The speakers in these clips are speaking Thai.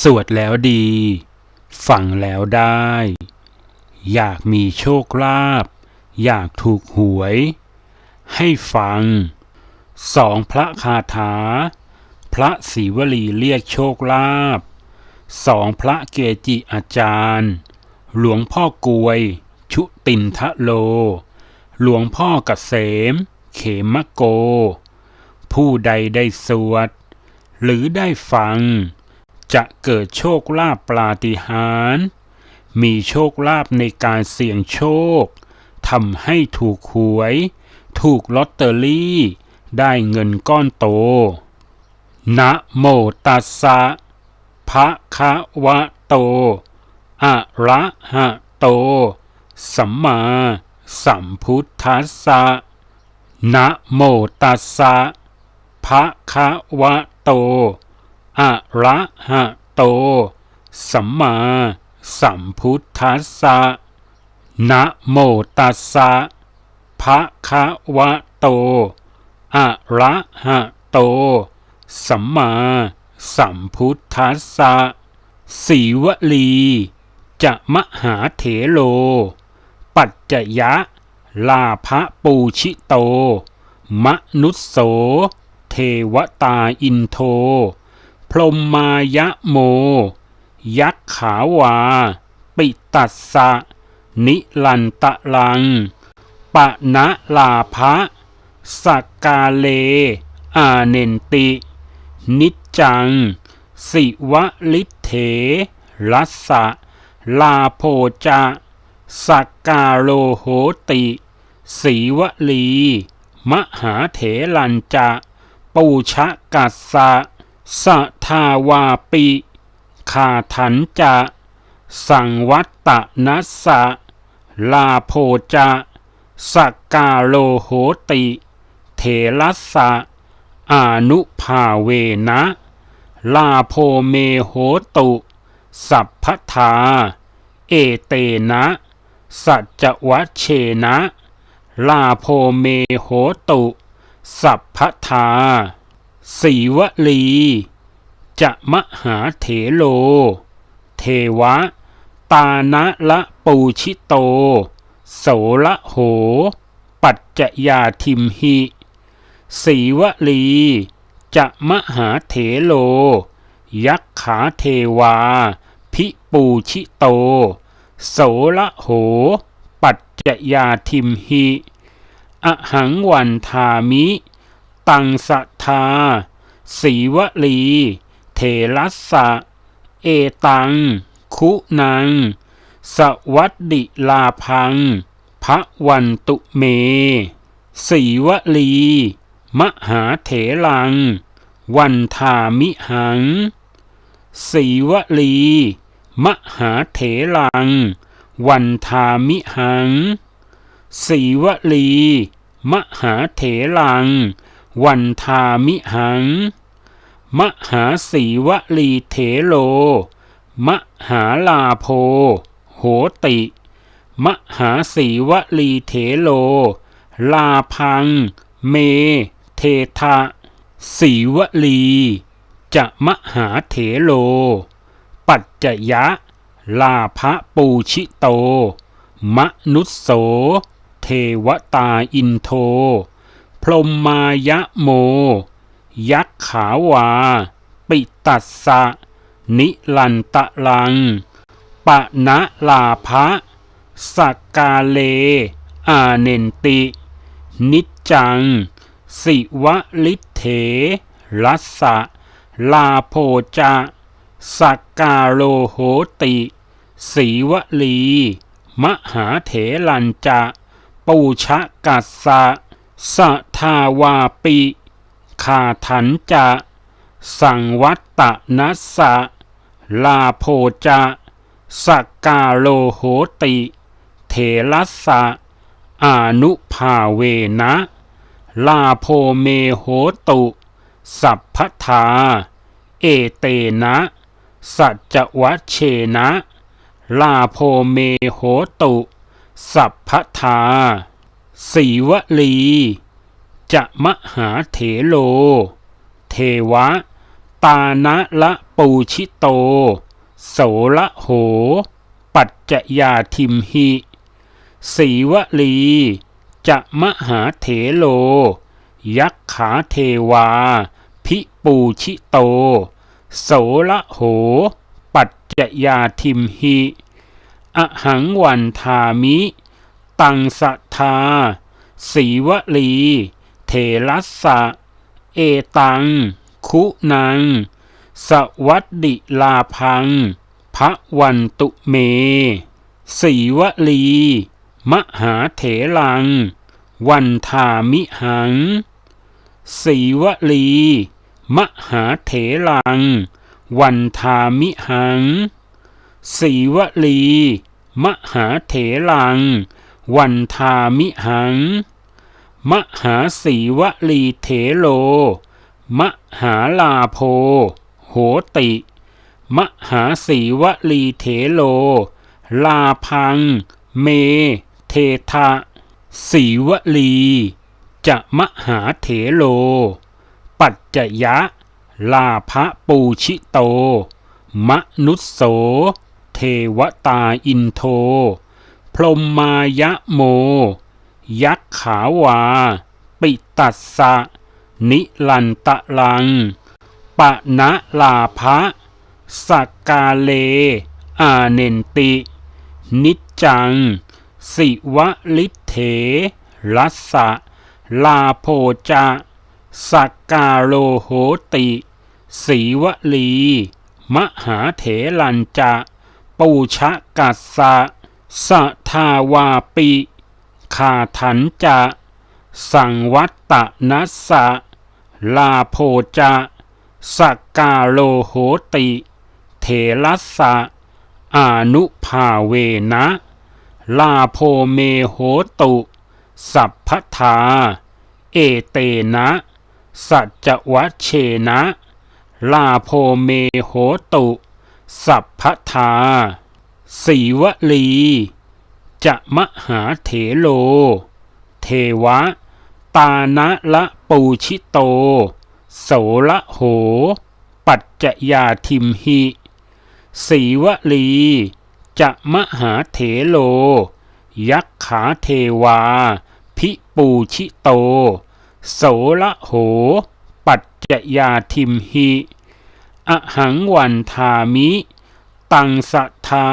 สวดแล้วดี ฟังแล้วได้ อยากมีโชคลาภอยากถูกหวย ให้ฟังสองพระคาถา พระศิวลีเรียกโชคลาภสองพระเกจิอาจารย์ หลวงพ่อกวย ชุตินทะโล หลวงพ่อเกษม เขมโก ผู้ใดได้สวด หรือได้ฟัง จะเกิดโชคลาภปาฏิหาริย์มีโชคลาภในการเสี่ยงโชคทำให้ถูกหวย ถูกลอตเตอรี่ ได้เงินก้อนโต นะโมตัสสะภะคะวะโต อะระหะโต สัมมาสัมพุทธัสสะนะโมตัสสะภะคะวะโต อะระหะโต สัมมาสัมพุทธัสสะนะโมตัสสะภะคะวะโตอะระหะโต สัมมาสัมพุทธัสสะสีวลีจะมหาเถโล ปัจจยะ ลาภปูชิโต มนุสโส เทวตาอินโท พรหมายะโม ยักขาวา ปิตัสสะ นิลันตะลัง ปะนะลาภะสักกาเล อาเนนติ นิจจัง สิวะลิเถรัสสะ ลาโพจะสักกาโลโหติสีวลี มหาเถลันจะ ปูชะกัสสะ สะทาวาปิคาถันจะ สังวัตตนัสสะ ลาโพจะสักกาโลโหติ เถรัสสะอานุภาเวนะ ลาโพเมโหตุ สัพพทา เอเตนะ สัจจวัชเชนะ ลาโพเมโหตุ สัพพทา สีวลี จะมหาเถโล เทวะ ตานะละปูชิโต โสละโห ปัจจยาทิมหิสีวลี จะมหาเถโล ยักขาเทวา พิปูชิโต โสละโห ปัจจยาทิมหิ อหังวันทามิ ตังสัทธาสีวลี เทรัสสะ เอตัง คุนัง สวัสดิลาพัง พระวันตุเม สีวลี มหาเถลัง วันทามิหัง สีวลี มหาเถลัง วันทามิหังสีวลี มหาเถลัง วันทามิหัง มหาสีวลีเถโล มหาลาโพ โหติ มหาสีวลีเถโล ลาพัง เม เททะสีวลี จะมหาเถโล ปัจจยะ ลาภปูชิโต มนุสโส เทวตาอินโท พรหมายะโม ยักขาวา ปิตัสสะ นิลันตะลัง ปะนะลาภะสักกาเล อาเนนติ นิจจัง สิวะลิเถ รัสสะ ลาโพจะสักกาโลโหติสีวลี มหาเถลันจะ ปูชะกัสสะ สะทาวาปิคาถันจะ สังวัตตนัสสะ ลาโพจะสกกาโลโหติ เถรัสสะอนุภาเวนะ ลาโพเมโหตุ สัพพทา เอเตนะ สัจจวัชเชนะ ลาโพเมโหตุ สัพพทา สีวลี จะมหาเถโล เทวะ ตานะละปูชิโต โสละโห ปัจจยาทิมหิสีวลี จะมหาเถโล ยักขาเทวา พิปูชิโต โสละโห ปัจจยาทิมหิ อหังวันทามิ ตังสัทธาสีวลี เทลัสสะ เอตัง คุนัง สวัสดิลาพัง พระวันตุเม สีวลี มหาเถลัง วันทามิหัง สีวลี มหาเถลัง วันทามิหัง สีวลี มหาเถลัง วันทามิหัง มหาสีวลีเถโล มหาลาโพ โหติ มหาสีวลีเถโล ลาพัง เม เททะสีวลี จะมหาเถโล ปัจจยะ ลาภปูชิโต มนุสโส เทวตาอินโท พรมมายะโม ยักขาวา ปิตัสสะ นิลันตะลัง ปะนะลาภะสักกาเล อาเนนติ นิจจัง สิวลิเถ ลัสสะ ลาโพจะ สักกาโลโหติสีวลี มหาเถลันจะ ปูชะกัสสะ สะทาวาปิคาถันจะ สังวัตตนัสสะ ลาโพจะสักกาโลโหติ เถลัสสะอนุภาเวนะ ลาโพเมโหตุ สัพพทา เอเตนะ สัจวัชเชนะ ลาโพเมโหตุ สัพพทา สีวลี จะมหาเถโล เทวะ ตานะละปูชิโต โสละโห ปัจจยาทิมหิสีวลี จะมหาเถโล ยักขาเทวา พิปูชิโต โสละโห ปัจจยาทิมหิ อหังวันทามิ ตังสัทธา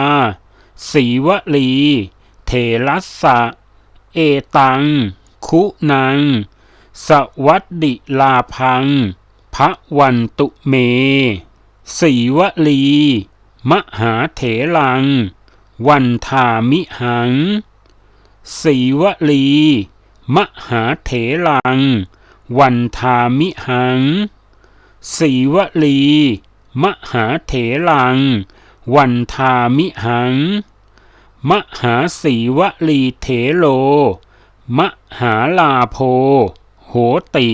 สีวลี เทลัสสะ เอตัง คุนัง สวัสดิลาพัง พระวันตุเม สีวลี มหาเถลัง วันทามิหัง สีวลี มหาเถลัง วันทามิหัง สีวลี มหาเถลัง วันทามิหัง มหาสีวลีเถโล มหาลาโพ โหติ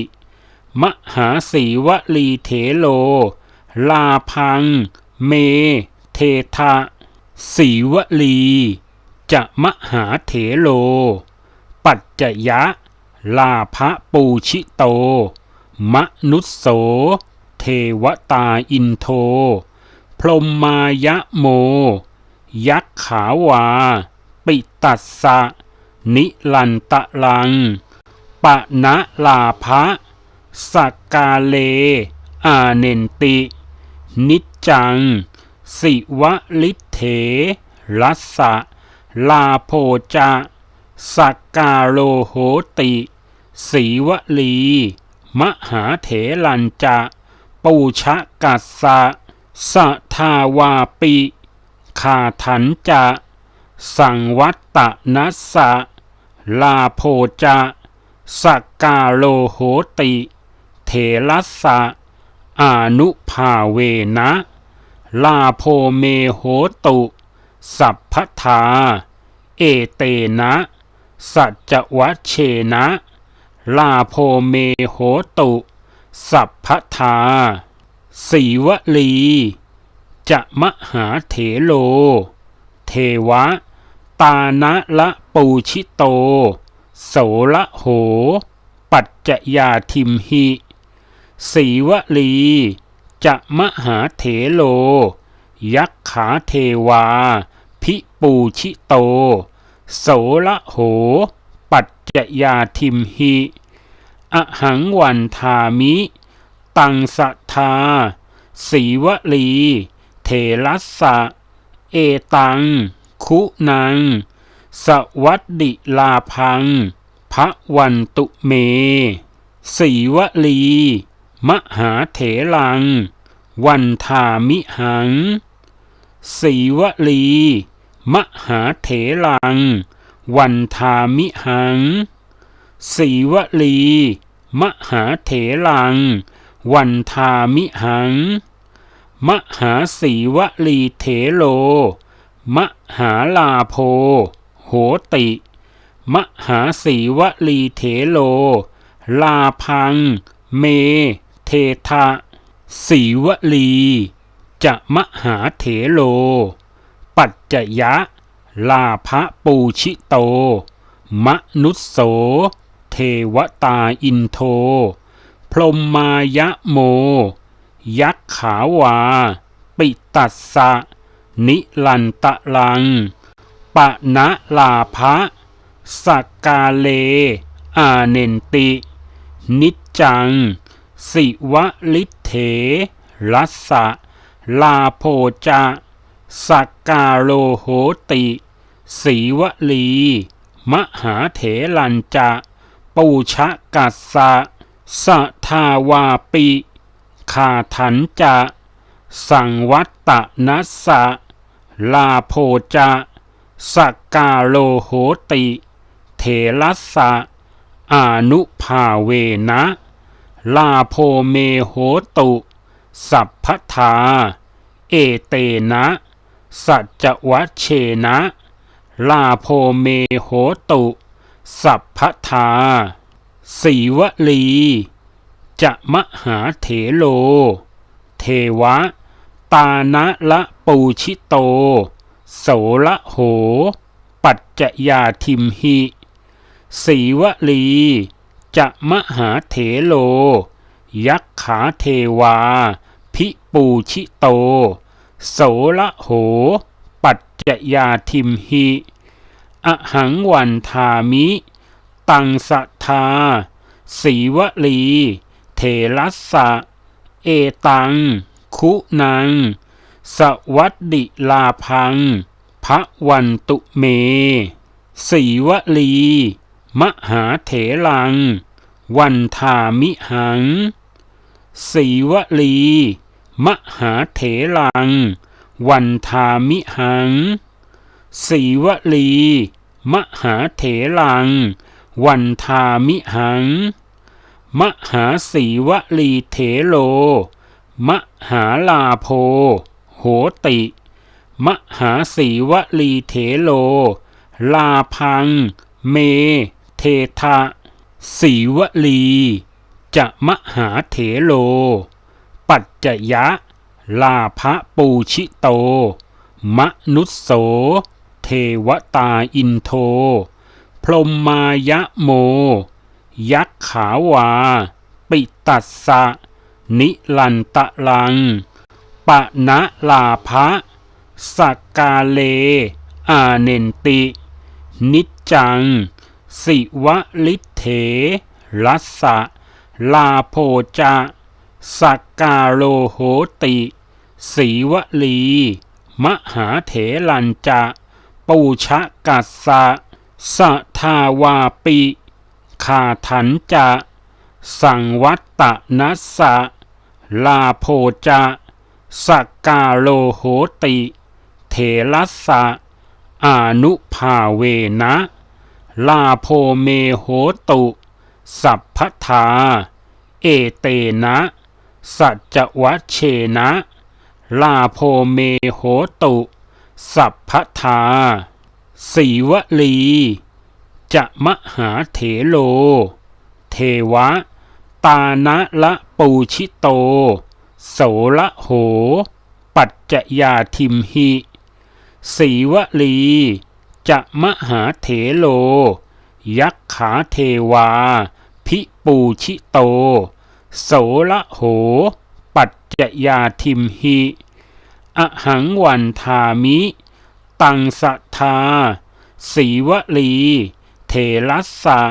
มหาสีวลีเถโล ลาพัง เม เททะสีวลี จะมหาเถโล ปัจจยะ ลาภปูชิโต มนุสโส เทวตาอินโท พรมมายะโม ยักขาวา ปิตัสสะ นิลันตะลัง ปะนะลาภะสักกาเล อาเนนติ นิจจัง สิวลิเถลัสสะ ลาโพจะสักกาโลโหติสีวลี มหาเถลันจะ ปูชะกัสสะ สะทาวาปิคาถันจะ สังวัตตนัสสะ ลาโพจะสักกาโลโหติ เถลัสสะอนุภาเวนะ ลาโพเมโหตุ สัพพทา เอเตนะ สัจวัชเชนะ ลาโพเมโหตุ สัพพทา สีวลี จะมหาเถโล เทวะ ตานะละปูชิโต โสละโห ปัจจยาทิมหิ สีวลี จะมหาเถโล ยักขาเทวา พิปูชิโต โสละโห ปัจจยาทิมหิ อหังวันทามิ ตังสัทธาสีวลี เทลัสสะ เอตัง คุนัง สวัสดิลาพังพระวันตุเม สีวลี มหาเถลัง วันทามิหัง สีวลี มหาเถลัง วันทามิหัง สีวลี มหาเถลัง วันทามิหัง มหาสีวลีเถโล มหาลาโพ โหติ มหาสีวลีเถโล ลาพัง เม เททะสีวลี จะมหาเถโล ปัจจยะ ลาภปูชิโต มนุสโส เทวตาอินโท พรหมายะโม ยักขาวา ปิตัสสะ นิลันตะลัง ปะนะลาภะสักกาเล อาเนนติ นิจจัง สิวะลิเถ รัสสะ ลาโพจะสักกาโลโหติสีวลี มหาเถลันจะ ปูชะกัสสะ สะทาวาปิคาถันจะ สังวัตตนัสสะ ลาโพจะสักกาโลโหติ เถลัสสะอานุภาเวนะ ลาโพเมโหตุ สัพพทา เอเตนะ สัจจวัชเชนะ ลาโพเมโหตุ สัพพทา สีวลี จะมหาเถโล เทวะ ตานะละปูชิโต โสละโห ปัจจยาทิมหิสีวลี จะมหาเถโล ยักขาเทวา พิปูชิโต โสละโห ปัจจยาทิมหิ อหังวันทามิ ตังสัทธาสีวลี เทลัสสะ เอตัง คุนัง สวัสดิลาพัง พระวันตุเม สีวลี มหาเถลัง วันทามิหัง สีวลี มหาเถลัง วันทามิหัง สีวลี มหาเถลัง วันทามิหัง มหาสีวลีเถโล มหาลาโพ โหติ มหาสีวลีเถโล ลาพัง เม เททะสีวลี จะมหาเถโล ปัจจยะ ลาภปูชิโต มนุสโส เทวตาอินโท พรหมายะโม ยักขาวา ปิตัสสะ นิลันตะลัง ปะนะลาภะสักกาเล อาเนนติ นิจจัง สิวะลิเถรัสสะ ลาโพจะสักกาโลโหติสีวลี มหาเถลันจะ ปูชะกัสสะ สะทาวาปิคาถันจะ สังวัตตนัสสะ ลาโพจะสกกาโลโหติ เถลัสสะอนุภาเวนะ ลาโพเมโหตุ สัพพทา เอเตนะ สัจจวัชเชนะ ลาโพเมโหตุ สัพพทา สีวลี จะมหาเถโล เทวะ ตานะละปูชิโต โสละโห ปัจจยาทิมหิสีวลี จะมหาเถโล ยักขาเทวา พิปูชิโต โสละโห ปัจจยาทิมหิ อหังวันทามิ ตังสัทธาสีวลี เทรัสสะ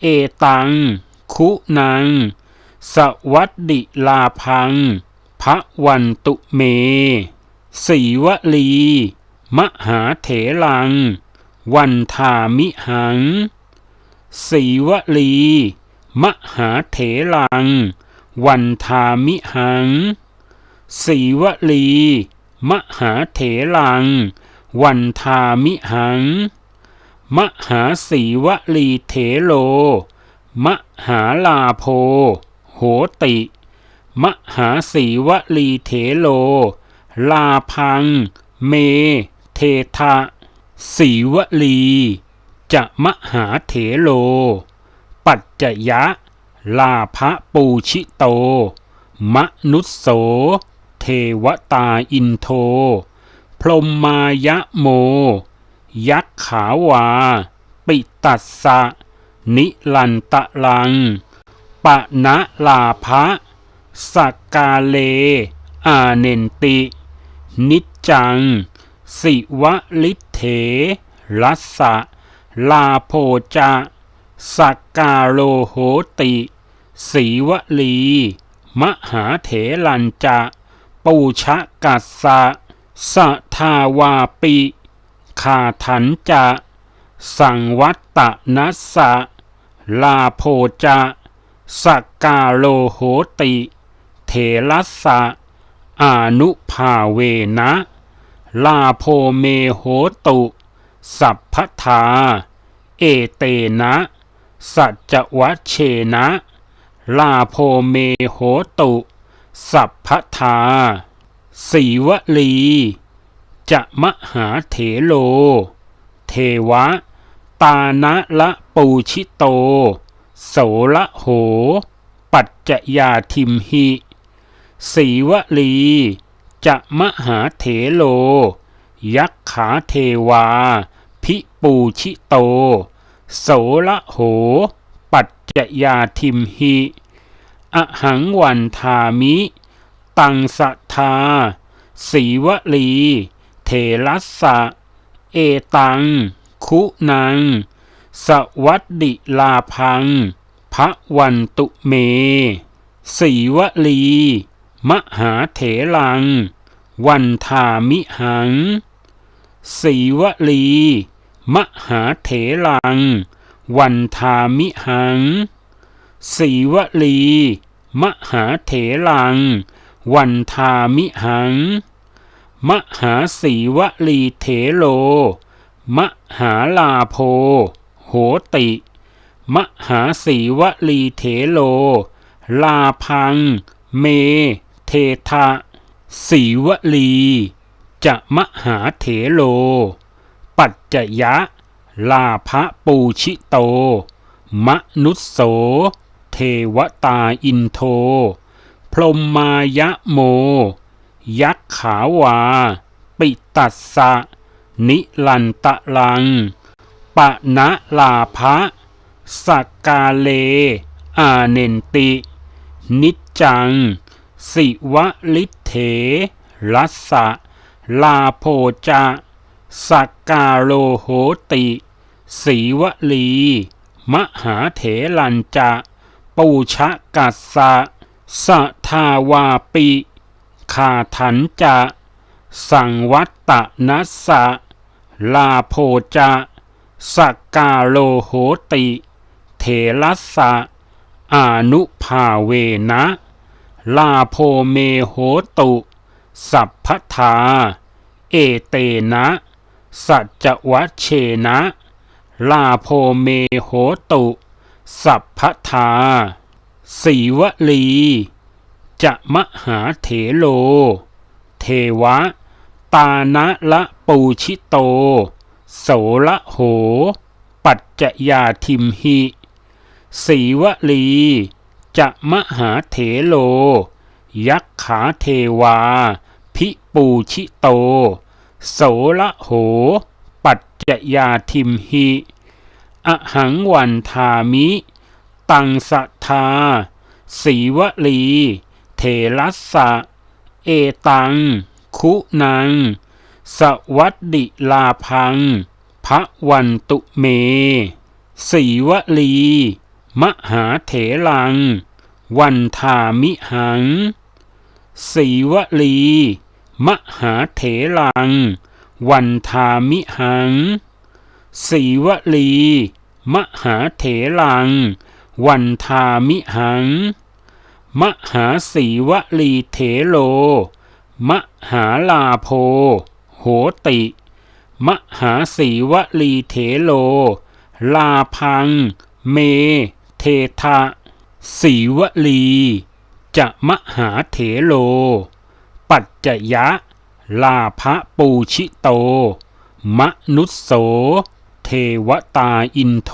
เอตัง คุนัง สวัสดิลาพัง พระวันตุเม สีวลี มหาเถลัง วันทามิหัง สีวลี มหาเถลัง วันทามิหังสีวลี มหาเถลัง วันทามิหัง มหาสีวลีเถโล มหาลาโพ โหติ มหาสีวลีเถโล ลาพัง เม เททะสีวลี จะมหาเถโล ปัจจยะ ลาภปูชิโต มนุสโส เทวตาอินโท พรหมายะโม ยักขาวา ปิตัสสะ นิลันตะลัง ปะนะลาภะสักกาเล อาเนนติ นิจจัง สิวะลิเถ รัสสะ ลาโพจะสักกาโลโหติสีวลี มหาเถลันจะ ปูชะกัสสะ สะทาวาปิคาถันจะ สังวัตตนัสสะ ลาโพจะสักกาโลโหติ เถรัสสะอนุภาเวนะ ลาโพเมโหตุ สัพพทา เอเตนะ สัจวัชเชนะ ลาโพเมโหตุ สัพพทา สีวลี จะมหาเถโล เทวะ ตานะละปูชิโต โสละโห ปัจจยาทิมหิสีวลี จะมหาเถโล ยักขาเทวา พิปูชิโต โสละโห ปัจจยาทิมหิอหังวันทามิ ตังสัท ธาสีวลี เทรัสสะ เอตัง คุนัง สวัสดิลาพัง พระวันตุเม สีวลี มหาเถลัง วันทามิหัง สีวลี มหาเถลัง วันทามิหัง สีวลี มหาเถลัง วันทามิหัง มหาสีวลีเถโล มหาลาโพ โหติ มหาสีวลีเถโล ลาพัง เม เททะสีวลี จะมหาเถโล ปัจจยะ ลาภปูชิโต มนุสโส เทวตาอินโท พรหมายะโม ยักขาวา ปิตัสสะ นิลันตะลัง ปะนะลาภะสักกาเล อาเนนติ นิจจัง สิวะลิเถรัสสะ ลาโพจะ สักกาโลโหติสีวลี มหาเถลันจะ ปูชะกัสสะ สะทาวาปิคาถันจะ สังวัตตนัสสะ ลาโพจะสักกาโลโหติ เถรัสสะอานุภาเวนะ ลาโพเมโหตุ สัพพทา เอเตนะ สัจวัชเชนะ ลาโพเมโหตุ สัพพทา สีวลี จะมหาเถโล เทวะ ตานะละปูชิโต โสละโห ปัจจยาทิมหิสีวลี จะมหาเถโล ยักขาเทวา พิปูชิโต โสละโห ปัจจยาทิมหิ อหังวันทามิ ตังสัทธาสีวลี เทรัสสะ เอตัง คุนัง สวัสดิลาพัง พระวันตุเม สีวลี มหาเถลัง วันทามิหัง สีวลี มหาเถลัง วันทามิหัง สีวลี มหาเถลัง วันทามิหัง มหาสีวลีเถโล มหาลาโพ โหติ มหาสีวลีเถโล ลาพัง เม เททะสีวลี จะมหาเถโล ปัจจยะ ลาภปูชิโต มนุสโส เทวตาอินโท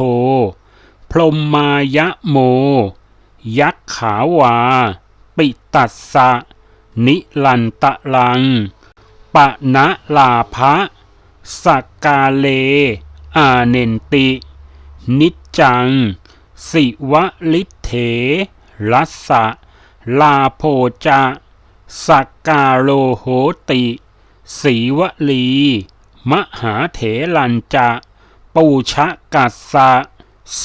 พรหมายะโม ยักขาวา ปิตัสสะ นิลันตะลัง ปะนะลาภะสักกาเล อาเนนติ นิจจัง สิวลิเถรัสสะ ลาโพจะสักกาโลโหติสีวลี มหาเถลันจะ ปูชะกัสสะ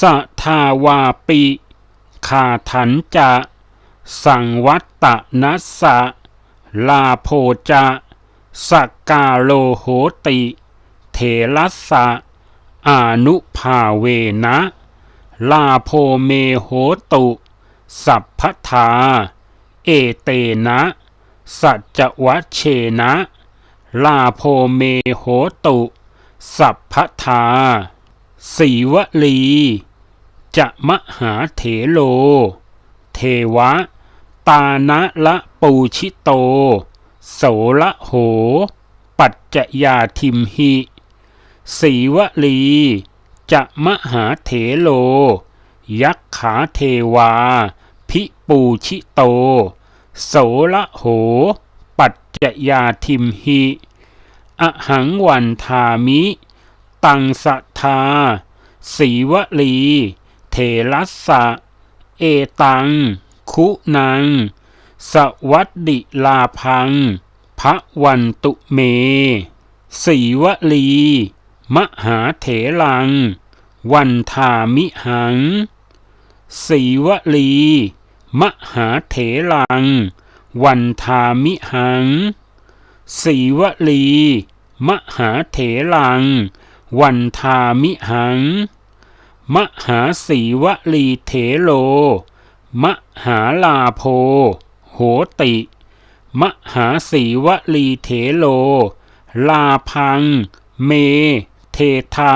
สะทาวาปิคาถันจะ สังวัตตนัสสะ ลาโพจะสักกาโลโหติ เถรัสสะอนุภาเวนะ ลาโพเมโหตุ สัพพทา เอเตนะ สัจวัชเชนะ ลาโพเมโหตุ สัพพทา สีวลี จะมหาเถโล เทวะ ตานะละปูชิโต โสละโห ปัจจยาทิมหิ สีวลี จะมหาเถโล ยักขาเทวา พิปูชิโต โสละโห ปัจจยาทิมหิ อหังวันทามิ ตังสัทธาสีวลีเถรัสสะ เอตัง คุนัง สวัสดิลาพังพระวันตุเม สีวลี มหาเถลัง วันทามิหัง สีวลี มหาเถลัง วันทามิหัง สีวลี มหาเถลัง วันทามิหัง มหาสีวลีเถโล มหาลาโพ โหติ มหาสีวลีเถโล ลาพัง เม เททะ